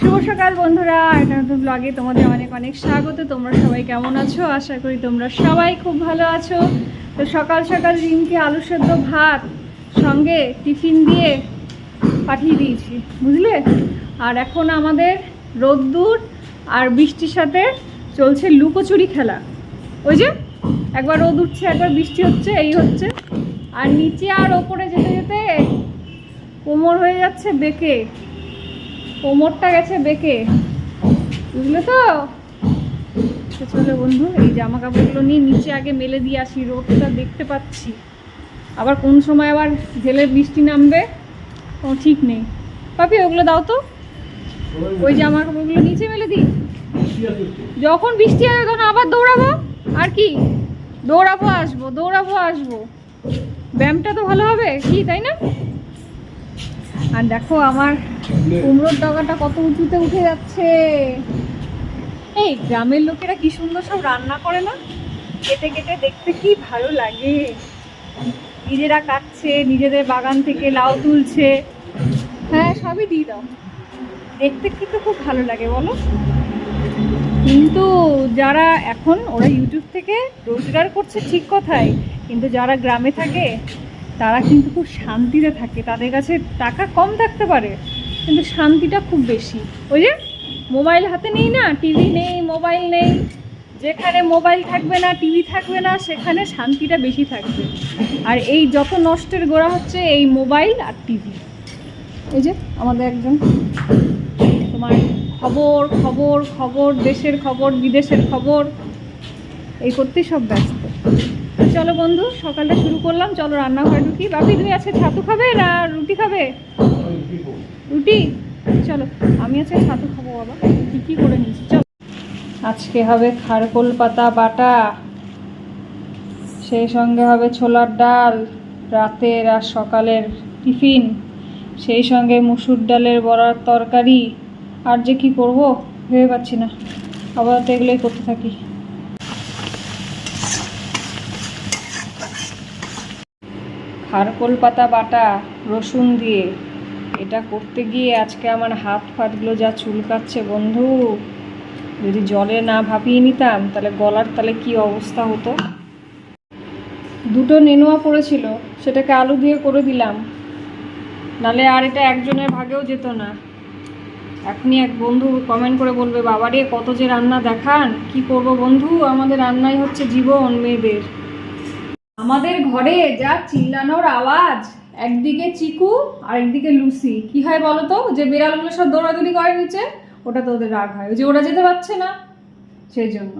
শুভ সকাল বন্ধুরা, একটা নতুন ব্লগে তোমাদের অনেক অনেক স্বাগত। তোমরা সবাই কেমন আছো? আশা করি তোমরা সবাই খুব ভালো আছো। তো সকাল সকাল রিমকে আলু সেদ্ধ ভাত সঙ্গে টিফিন দিয়ে পাঠিয়ে দিয়েছি, বুঝলে? আর এখন আমাদের রোদ্দুর আর বৃষ্টির সাথে চলছে লুকোচুরি খেলা। ওই যে, একবার রোদ উঠছে, একবার বৃষ্টি হচ্ছে, এই হচ্ছে। আর নিচে আর ওপরে যেতে যেতে কোমর হয়ে যাচ্ছে বেঁকে। কোমরটা গেছে বেঁকে। বুঝলে তো? চলে বন্ধু, এই জামা কাপড়গুলো নিয়ে নিচে আগে মেলে দিয়ে আসি, রোদটা দেখতে পাচ্ছি। আবার কোন সময় আবার ঢেলে বৃষ্টি নামবে? কোনো ঠিক নেই। পাপি, ওগুলো দাও তো। ওই জামা কাপড়গুলো নিচে মেলে দিই। যখন বৃষ্টি হবে তখন আবার দৌড়াবো? আর কি? দৌড়াবো আসব দৌড়াবো আসব। ব্যায়ামটা তো ভালো হবে। কি, তাই না? আর দেখো আমার কুমড়োর ডগাটা কত উঁচুতে উঠে যাচ্ছে। এই গ্রামের লোকেরা কি সুন্দর সব রান্না করে না? কেটে কেটে দেখতে কি ভালো লাগে। নিজেরা কাটছে, নিজেদের বাগান থেকে লাউ তুলছে। হ্যাঁ সবই দিয়ে দাও। দেখতে কিন্তু খুব ভালো লাগে, বলো। কিন্তু যারা এখন, ওরা ইউটিউব থেকে রোজগার করছে ঠিক কথাই। কিন্তু যারা গ্রামে থাকে তারা কিন্তু খুব শান্তিতে থাকে। তাদের কাছে টাকা কম থাকতে পারে, কিন্তু শান্তিটা খুব বেশি। ওই যে মোবাইল হাতে নেই না, টিভি নেই, মোবাইল নেই। যেখানে মোবাইল থাকবে না, টিভি থাকবে না, সেখানে শান্তিটা বেশি থাকবে। আর এই যত নষ্টের গোড়া হচ্ছে, এই মোবাইল আর টিভি। এই যে আমাদের একজন, তোমার খবর খবর খবর, দেশের খবর, বিদেশের খবর, এই করতেই সব ব্যস্ত। চলো বন্ধু, সকালটা শুরু করলাম। চলো রান্নাঘরে ঢুকি। বাপি, তুমি আজকে ছাতু খাবে না রুটি খাবে? রুটি? চলো, আমি আজকে ছাতু খাব বাবা। কী কী করে নিচ্ছি? চলো। আজকে হবে খারকোল পাতা, বাটা। সেই সঙ্গে হবে ছোলার ডাল, রাতের আর সকালের টিফিন। সেই সঙ্গে মুসুর ডালের বড়ার তরকারি। আর যে কি করব, ভেবে পাচ্ছি না। আবার তো এগুলোই করতে থাকি। খারকোল পাতা বাটা, রসুন দিয়ে। এটা করতে গিয়ে আজকে আমার হাত ফাটগুলো যা চুলকাচ্ছে বন্ধু। যদি জলে না ভাপিয়ে নিতাম, তাহলে গলার তাহলে কি অবস্থা হতো? দুটো নেনুয়া পড়েছিল, সেটাকে আলু দিয়ে করে দিলাম। নালে আর এটা একজনের ভাগেও যেত না। এখনই এক বন্ধু কমেন্ট করে বলবে, বাবারে, কত যে রান্না দেখান, কি করব বন্ধু? আমাদের রান্নাই হচ্ছে জীবন, মেয়েদের। আমাদের ঘরে যা চিল্লানোর আওয়াজ, একদিকে চিকু আর একদিকে লুসি। কি হয় বলো তো? যে বিড়ালগুলো সব দৌড়াদৌড়ি করে নিচে, ওটা তো ওদের রাগ হয়। ওই যে ওরা যেতে পারছে না, সেই জন্য।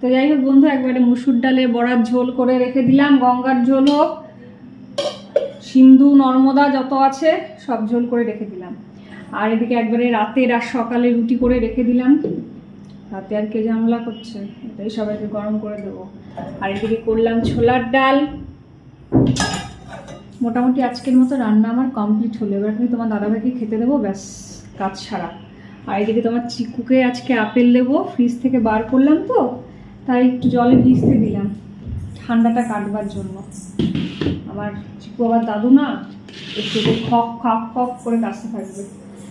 তো যাই হোক বন্ধু, একবারে মুসুর ডালে বড়ার ঝোল করে রেখে দিলাম, গঙ্গার ঝোল হোক, সিন্ধু, নর্মদা যত আছে, সব ঝোল করে রেখে দিলাম। আর এদিকে একবারে রাতের আর সকালে রুটি করে রেখে দিলাম। রাতে আর কে ঝামেলা করছে? এটাই সবাইকে গরম করে দেবো। আর এদিকে করলাম ছোলার ডাল। মোটামুটি আজকের মতো রান্না আমার কমপ্লিট হলো। এবার আমি তোমার দাদাভাইকে খেতে দেবো, ব্যাস, কাজ ছাড়া আর এদিকে তোমার চিকুকে আজকে আপেল দেবো ফ্রিজ থেকে বার করলাম তো, তাই একটু জলে ভিজতে দিলাম। ঠান্ডাটা কাটবার জন্য। আমার চিকু আবার দাদু না, একটু খক খক খক করে কাজতে থাকবে।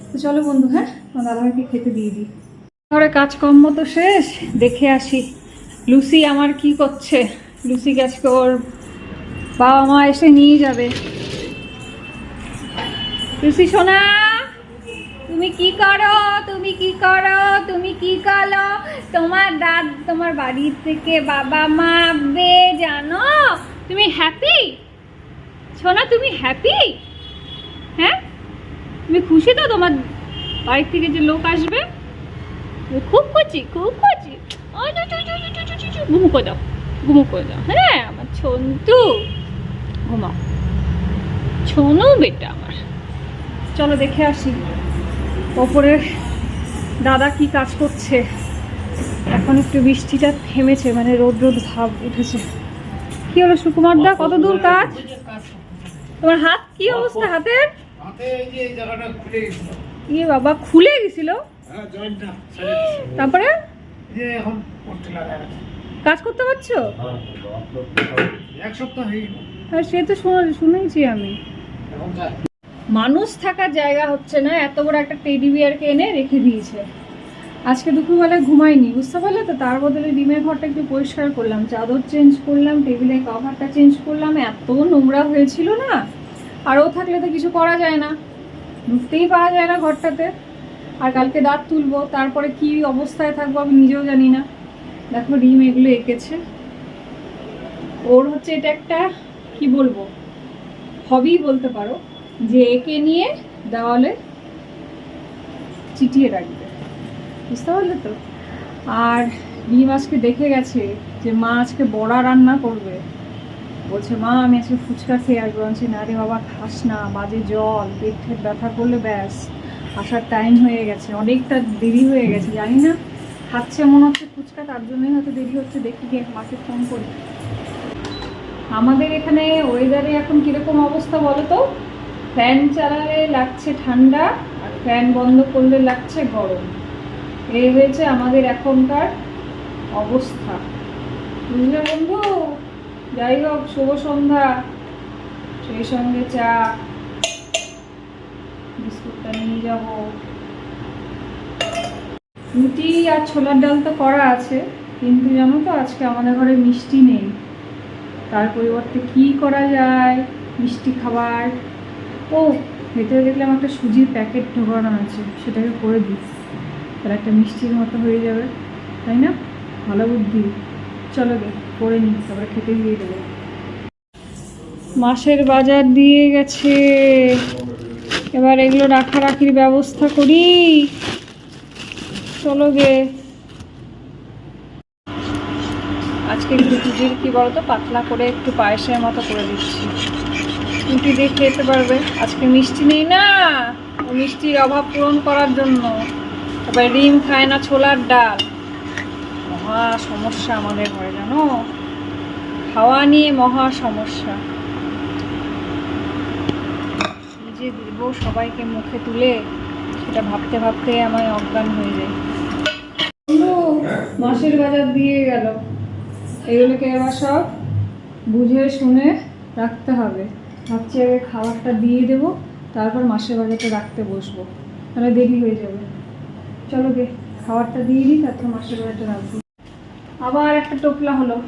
তো চলো বন্ধু হ্যাঁ? আমার দাদাভাইকে খেতে দিয়ে দিই। ঘরে কাজকর্ম তো শেষ, দেখে আসি। লুসি আমার কি করছে? লুসি আজকে ওর বাবা মা এসে নিয়ে যাবে। লুসি, সোনা, তুমি কি করো? তুমি কি করো? তুমি কি করো? তোমার দাদ, তোমার বাড়ি থেকে বাবা মা বে জানো? তুমি হ্যাপি সোনা, তুমি হ্যাপি হ্যাঁ? তুমি খুশি তো? তোমার বাড়ির থেকে যে লোক আসবে? খুব খুশি খুব চু, ঘুমু করে দাও ঘুমু করে দাও হ্যাঁ আমার ছন্তু ঘুমাও ছোনু বেটা আমার চলো দেখে আসি ওপরে দাদা কি কাজ করছে এখন একটু বৃষ্টিটা থেমেছে মানে রোদ রোদ ভাব উঠেছে। কি হলো সুকুমার দা? কত দূর কাজ? তোমার হাত কি অবস্থা হাতের? ইয়ে বাবা খুলে গেছিল? তারপরে? যে এখন করতে লাগা কাজ করতে পারছ? এক সপ্তাহ হ্যাঁ সে তো শুনে শুনেইছি আমি। মানুষ থাকার জায়গা হচ্ছে না এত বড় একটা টেডি বিয়ারকে এনে রেখে দিয়েছে। আজকে দুপুরবেলায় ঘুমাইনি বুঝতে পারলে তো? তার বদলে ডিমের ঘরটা একটু পরিষ্কার করলাম চাদর চেঞ্জ করলাম টেবিলের কভারটা চেঞ্জ করলাম এত নোংরা হয়েছিল না? আর ও থাকলে তো কিছু করা যায় না। ঢুকতেই পাওয়া যায় না ঘরটাতে। আর কালকে দাঁত তুলবো, তারপরে কি অবস্থায় থাকব আমি নিজেও জানি না। দেখো, রিম এগুলো এঁকেছে। ওর হচ্ছে এটা একটা, কি বলব হবি বলতে পারো, যে একে নিয়ে দেওয়ালে চিটিয়ে রাখবে। বুঝতে পারলে তো? আর ডিম আজকে দেখে গেছে যে মা আজকে বড়া রান্না করবে। বলছে, মা, আমি আজকে ফুচকা খেয়ে আসব। বলছি, না রে বাবা, খাস না, বাজে জল পেট ব্যথা করলে ব্যাস। আসার টাইম হয়ে গেছে, অনেকটা দেরি হয়ে গেছে, জানি না। খাচ্ছে মনে হচ্ছে ফুচকা, তার জন্যই হয়তো দেরি হচ্ছে, দেখি গিয়ে মাকে ফোন করি। আমাদের এখানে ওয়েদারে এখন কীরকম অবস্থা বলো তো? ফ্যান চালালে লাগছে ঠান্ডা, আর ফ্যান বন্ধ করলে লাগছে গরম। এই হয়েছে আমাদের এখনকার অবস্থা। বুঝলে বন্ধু? যাই হোক, শুভ সন্ধ্যা। সেই সঙ্গে চা। বিস্কুটটা নিয়ে যাব। রুটি আর ছোলার ডাল তো করা আছে, কিন্তু জানো তো আজকে আমাদের ঘরে মিষ্টি নেই। তার পরিবর্তে কি করা যায়? মিষ্টি খাবার। ও, ভেতরে দেখলাম একটা সুজির প্যাকেট ঢোকানো আছে, সেটাকে করে দিস তাহলে একটা মিষ্টির মতো হয়ে যাবে, তাই না? ভালো বুদ্ধি। চলো গে, করে নিই, তারপরে খেতে দিয়ে দেবো। মাসের বাজার দিয়ে গেছে। এবার এগুলো রাখারাখির ব্যবস্থা করি। চলো গে। আজকে একটু কি বলতো? পাতলা করে একটু পায়েসের মতো করে দিচ্ছি। রুটি দিয়ে খেতে পারবে। আজকে মিষ্টি নেই না। মিষ্টির অভাব পূরণ করার জন্য। তারপরে ডিম খায় না ছোলার ডাল। মহা সমস্যা আমাদের ঘরে, জানো? খাওয়া নিয়ে মহা সমস্যা। কি সবাইকে মুখে তুলে, সেটা ভাবতে ভাবতে আমায় অজ্ঞান হয়ে যায়। মাসের বাজার দিয়ে গেল। এগুলোকে এবার সব? বুঝে শুনে রাখতে হবে। ভাবছি আগে খাবারটা দিয়ে দেব, তারপর মাসের বাজারটা রাখতে বসবো। তাহলে দেরি হয়ে যাবে। চলো গে, খাবারটা দিয়ে দিই, তারপর মাসের বাজারটা রাখব। আবার একটা টোপলা হলো।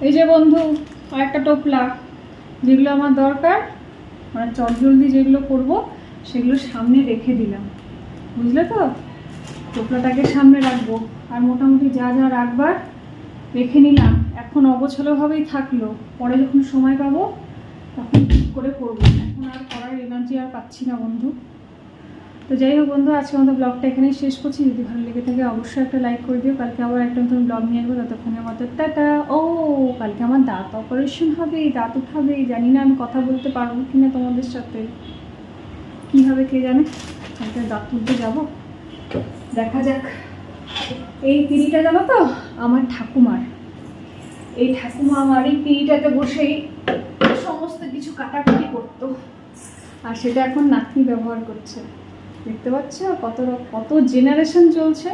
এই যে বন্ধু আর একটা টোপলা। যেগুলো আমার দরকার মানে চটজলদি যেগুলো করব, সেগুলো সামনে রেখে দিলাম। বুঝলে তো? টোপলাটাকে সামনে রাখব। আর মোটামুটি যা যা রাখবার রেখে নিলাম। এখন অগোছালোভাবেই থাকল। পরে যখন সময় পাবো, তখন ঠিক করে করব। এখন আর করার এনার্জি আর পাচ্ছি না বন্ধু। তো যাই হোক বন্ধু আজকে আমাদের ব্লগটা এখানেই শেষ করছি। যদি ভালো লেগে থাকে অবশ্যই একটা লাইক করে দিও। কালকে আবার একটা নতুন ব্লগ নিয়ে আসব। ততক্ষণে আমাদের টাটা। ও, কালকে আমার দাঁত অপারেশন হবে, দাঁত উঠাবে। জানি না আমি কথা বলতে পারব কিনা তোমাদের সাথে। কী হবে কে জানে? কালকে দাঁত তুলতে যাব। দেখা যাক। এই পিড়িটা জানো তো? আমার ঠাকুমার। এই ঠাকুমা আমার এই পিড়িটাতে বসেই সমস্ত কিছু কাটাকাটি করতো। আর সেটা এখন নাতনি ব্যবহার করছে। দেখতে পাচ্ছ? কত কত জেনারেশন চলছে?